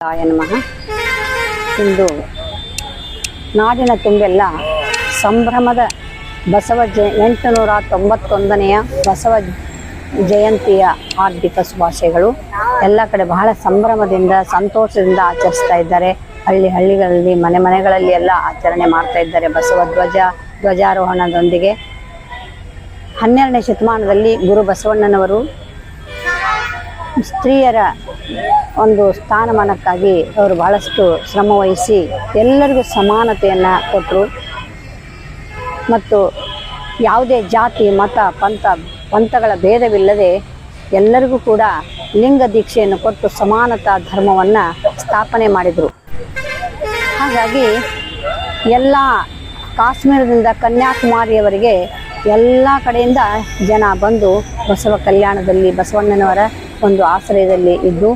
ಶಿವಾಯ ನಮಃ. ಇಂದು ನಾಡಿನ ತುಂಬೆಲ್ಲ ಸಂಭ್ರಮದ ಬಸವ ಜ, ಎಂಟುನೂರ ತೊಂಬತ್ತೊಂದನೆಯ ಬಸವ ಜಯಂತಿಯ ಹಾರ್ದಿಕ ಶುಭಾಶಯಗಳು. ಎಲ್ಲ ಕಡೆ ಬಹಳ ಸಂಭ್ರಮದಿಂದ, ಸಂತೋಷದಿಂದ ಆಚರಿಸ್ತಾ ಇದ್ದಾರೆ. ಹಳ್ಳಿ ಹಳ್ಳಿಗಳಲ್ಲಿ, ಮನೆ ಮನೆಗಳಲ್ಲಿ ಎಲ್ಲ ಆಚರಣೆ ಮಾಡ್ತಾ ಇದ್ದಾರೆ ಬಸವ ಧ್ವಜ, ಧ್ವಜಾರೋಹಣದೊಂದಿಗೆ. ಹನ್ನೆರಡನೇ ಶತಮಾನದಲ್ಲಿ ಗುರು ಬಸವಣ್ಣನವರು ಸ್ತ್ರೀಯರ ಒಂದು ಸ್ಥಾನಮಾನಕ್ಕಾಗಿ ಅವರು ಬಹಳಷ್ಟು ಶ್ರಮ ವಹಿಸಿ ಎಲ್ಲರಿಗೂ ಸಮಾನತೆಯನ್ನು ಕೊಟ್ಟರು ಮತ್ತು ಯಾವುದೇ ಜಾತಿ, ಮತ, ಪಂಥ, ಪಂಥಗಳ ಭೇದವಿಲ್ಲದೆ ಎಲ್ಲರಿಗೂ ಕೂಡ ಲಿಂಗ ದೀಕ್ಷೆಯನ್ನು ಕೊಟ್ಟು ಸಮಾನತಾ ಧರ್ಮವನ್ನು ಸ್ಥಾಪನೆ ಮಾಡಿದರು. ಹಾಗಾಗಿ ಎಲ್ಲ ಕಾಶ್ಮೀರದಿಂದ ಕನ್ಯಾಕುಮಾರಿಯವರಿಗೆ ಎಲ್ಲ ಕಡೆಯಿಂದ ಜನ ಬಂದು ಬಸವ ಕಲ್ಯಾಣದಲ್ಲಿ ಬಸವಣ್ಣನವರ ಒಂದು ಆಶ್ರಯದಲ್ಲಿ ಇದ್ದು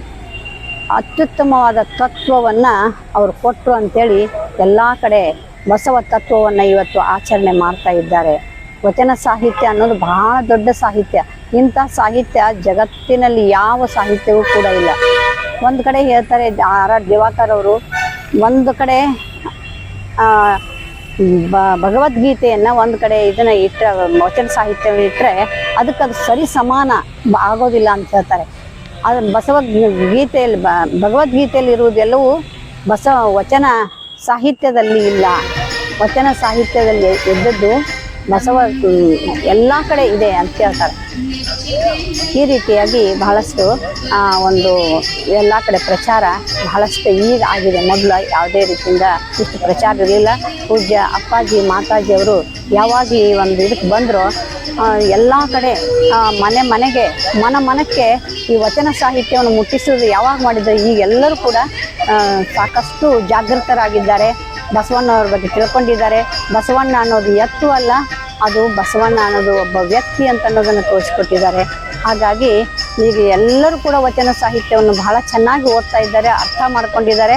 ಅತ್ಯುತ್ತಮವಾದ ತತ್ವವನ್ನು ಅವರು ಕೊಟ್ಟರು ಅಂಥೇಳಿ ಎಲ್ಲ ಕಡೆ ಬಸವ ತತ್ವವನ್ನು ಇವತ್ತು ಆಚರಣೆ ಮಾಡ್ತಾ ಇದ್ದಾರೆ. ವಚನ ಸಾಹಿತ್ಯ ಅನ್ನೋದು ಬಹಳ ದೊಡ್ಡ ಸಾಹಿತ್ಯ. ಇಂಥ ಸಾಹಿತ್ಯ ಜಗತ್ತಿನಲ್ಲಿ ಯಾವ ಸಾಹಿತ್ಯವೂ ಕೂಡ ಇಲ್ಲ. ಒಂದು ಕಡೆ ಹೇಳ್ತಾರೆ ಆರ್ ಆರ್ ದಿವಾಕರ್ ಅವರು, ಒಂದು ಕಡೆ ಬ, ಭಗವದ್ಗೀತೆಯನ್ನು ಒಂದು ಕಡೆ ಇದನ್ನ ಇಟ್ಟರೆ ವಚನ ಸಾಹಿತ್ಯ ಇಟ್ಟರೆ ಅದಕ್ಕೆ ಅದು ಸರಿ ಸಮಾನ ಆಗೋದಿಲ್ಲ ಅಂತ ಹೇಳ್ತಾರೆ. ಅದು ಬಸವ ಗೀತೆಯಲ್ಲಿ ಬ, ಭಗವದ್ಗೀತೆಯಲ್ಲಿ ಇರುವುದೆಲ್ಲವೂ ಬಸವ ವಚನ ಸಾಹಿತ್ಯದಲ್ಲಿ ಇಲ್ಲ. ವಚನ ಸಾಹಿತ್ಯದಲ್ಲಿ ಇದ್ದದ್ದು ಬಸವ ಎಲ್ಲ ಕಡೆ ಇದೆ ಅಂತ ಹೇಳ್ತಾರೆ. ಈ ರೀತಿಯಾಗಿ ಬಹಳಷ್ಟು ಒಂದು ಎಲ್ಲ ಕಡೆ ಪ್ರಚಾರ ಬಹಳಷ್ಟು ಈಗ ಆಗಿದೆ. ಮೊದಲು ಯಾವುದೇ ರೀತಿಯಿಂದ ಇಷ್ಟು ಪ್ರಚಾರ ಇರಲಿಲ್ಲ. ಪೂಜ್ಯ ಅಪ್ಪಾಜಿ, ಮಾತಾಜಿ ಅವರು ಯಾವಾಗ ಈ ಒಂದು ಇದಕ್ಕೆ ಬಂದರೋ ಎಲ್ಲ ಕಡೆ ಮನೆ ಮನೆಗೆ, ಮನ ಮನಕ್ಕೆ ಈ ವಚನ ಸಾಹಿತ್ಯವನ್ನು ಮುಟ್ಟಿಸೋದು ಯಾವಾಗ ಮಾಡಿದ್ರು, ಈಗ ಎಲ್ಲರೂ ಕೂಡ ಸಾಕಷ್ಟು ಜಾಗೃತರಾಗಿದ್ದಾರೆ. ಬಸವಣ್ಣವ್ರ ಬಗ್ಗೆ ತಿಳ್ಕೊಂಡಿದ್ದಾರೆ. ಬಸವಣ್ಣ ಅನ್ನೋದು ಎತ್ತು ಅಲ್ಲ ಅದು ಬಸವಣ್ಣ ಅನ್ನೋದು ಒಬ್ಬ ವ್ಯಕ್ತಿ ಅಂತ ಅನ್ನೋದನ್ನು ತೋರಿಸ್ಕೊಟ್ಟಿದ್ದಾರೆ. ಹಾಗಾಗಿ ಈಗ ಎಲ್ಲರೂ ಕೂಡ ವಚನ ಸಾಹಿತ್ಯವನ್ನು ಬಹಳ ಚೆನ್ನಾಗಿ ಓದ್ತಾ ಇದ್ದಾರೆ, ಅರ್ಥ ಮಾಡ್ಕೊಂಡಿದ್ದಾರೆ.